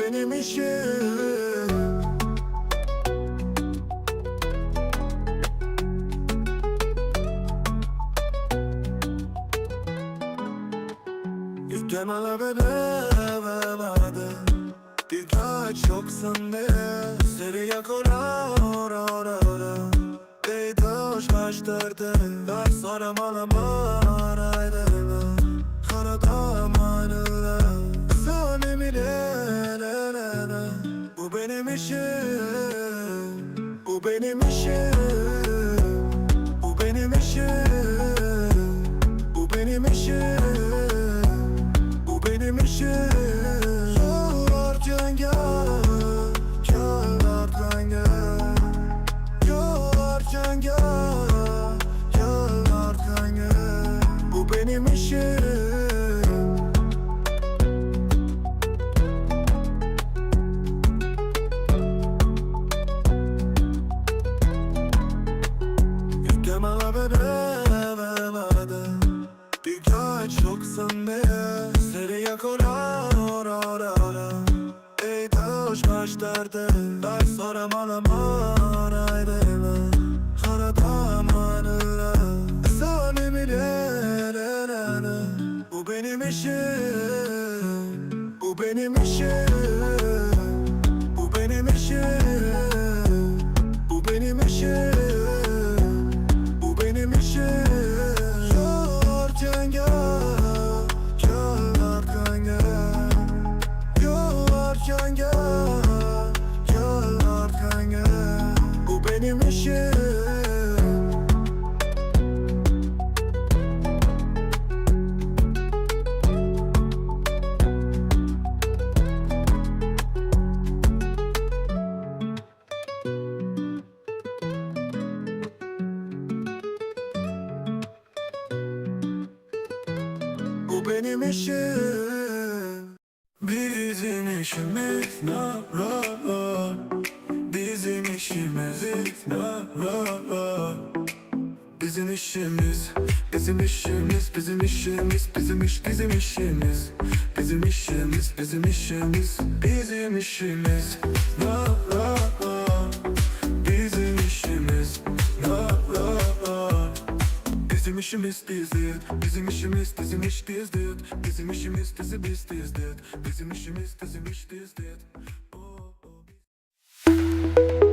benim işim. Yüklemele bedeveladı Birkaç yoksan de Seri yak ora ora ora ora Ey taş baş derde. Ver sonra işim Bu benim işim Bu benim işim Bu benim işim Bu benim işim Yollarken gel Yollarken gel. Yollarken gel Yollarken gel. Bu benim işim Yüklemele bedeveladı Birkaç yoksan be Seri yak ora ora ora Ey taş baş bana manaydı Karada manıla Zanemi le le le le Bu benim işim Bu benim işim benim işim. Bizim işimiz na ra ra Bizim işimiz na ra ra Bizim işimiz Bizim işimiz Bizim işimiz Bizim iş bizim işimiz. Bizim işimiz Bizim işimiz Bizim işimiz Na işimiz dizit Bizim işimiz dizim iş dizit Bizim işimiz dizi biz dizit Bizim işimiz dizim iş dizit oh, oh,